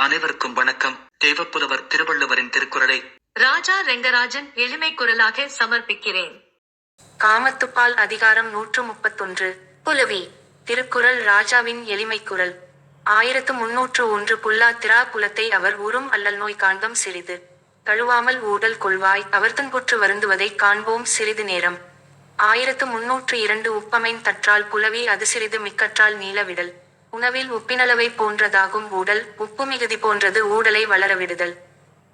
அனைவருக்கும் வணக்கம். தேவப்புலவர் திருவள்ளுவரின் திருக்குறளை ராஜா ரெங்கராஜன் எளிமை குரலாக சமர்ப்பிக்கிறேன். காமத்துப்பால் அதிகாரம் நூற்று முப்பத்தொன்று. புலவி திருக்குறள் ராஜாவின் எளிமைக் குரல். ஆயிரத்து முன்னூற்று ஒன்று புல்லா திரா புலத்தை அவர் உறும் அல்லல் நோய் காண்பம் சிறிது. தழுவாமல் ஊடல் கொள்வாய் அவர் துன்புற்று வருந்துவதைக் காண்போம் சிறிது நேரம். ஆயிரத்து முன்னூற்று இரண்டு உப்பமைன் தற்றால் புலவி அது சிறிது மிக்கற்றால் நீளவிடல் உணவில் உப்பினளவை போன்றதாகும் ஊடல் உப்பு மிகுதி போன்றது ஊடலை வளரவிடுதல்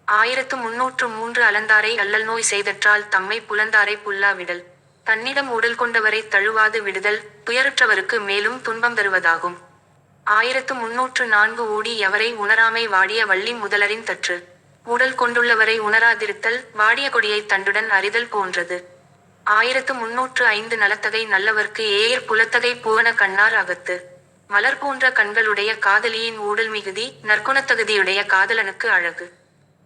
ஆயிரத்து முன்னூற்று மூன்று அலந்தாரை அல்லல் நோய் செய்தற்றால் தம்மை புலந்தாரை புல்லாவிடல் தன்னிடம் உடல் கொண்டவரை தழுவாது விடுதல் துயருற்றவருக்கு மேலும் துன்பம் தருவதாகும். ஆயிரத்து முன்னூற்று நான்கு ஊடி எவரை உணராமை வாடிய வள்ளி முதலரின் தற்று. உடல் கொண்டுள்ளவரை உணராதிருத்தல் வாடிய கொடியை தண்டுடன் அறிதல் போன்றது. ஆயிரத்து முன்னூற்று ஐந்து நலத்தகை நல்லவர்க்கு ஏயர் புலத்தகை பூவன கண்ணார் அகத்து. மலர் போன்ற கண்களுடைய காதலியின் ஊடல் மிகுதி நற்குணத்தகுதியுடைய காதலனுக்கு அழகு.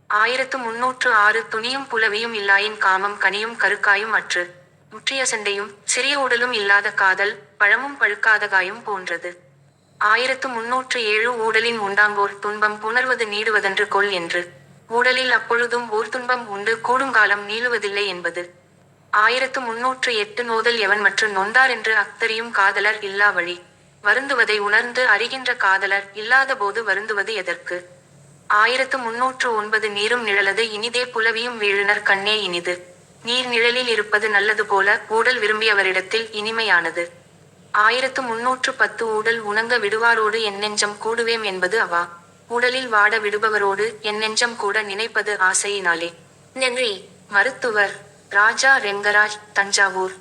ஆயிரத்து முன்னூற்று ஆறு துணியும் புலவியும் இல்லாயின் காமம் கனியும் கருக்காயும் அற்று. முற்றிய சண்டையும் சிறிய உடலும் இல்லாத காதல் பழமும் பழுக்காத காயும் போன்றது. ஆயிரத்து முன்னூற்று ஏழு ஊடலின் உண்டாங்கோர் துன்பம் புணர்வது நீடுவதென்று கொள் என்று. ஊடலில் அப்பொழுதும் ஓர் துன்பம் உண்டு கூடுங்காலம் நீளுவதில்லை என்பது. ஆயிரத்து முன்னூற்று எட்டு நோதல் எவன் மற்றும் நொந்தார் என்று அக்தரியும் காதலர் இல்லா வழி. வருந்துவதை உணர்ந்து அறிகின்ற காதலர் இல்லாதபோது வருந்துவது எதற்கு? ஆயிரத்து முன்னூற்று ஒன்பது நீரும் நிழலது இனிதே புலவியும் வீழுனர் கண்ணே இனிது. நீர் நிழலில் இருப்பது நல்லது போல ஊடல் விரும்பியவரிடத்தில் இனிமையானது. ஆயிரத்து முன்னூற்று பத்து ஊடல் உணங்க விடுவாரோடு என் நெஞ்சம் கூடுவேம் என்பது அவா. ஊடலில் வாட விடுபவரோடு என் நெஞ்சம் கூட நினைப்பது ஆசையினாலே. நன்றி. மருத்துவர் ராஜா ரெங்கராஜ் தஞ்சாவூர்.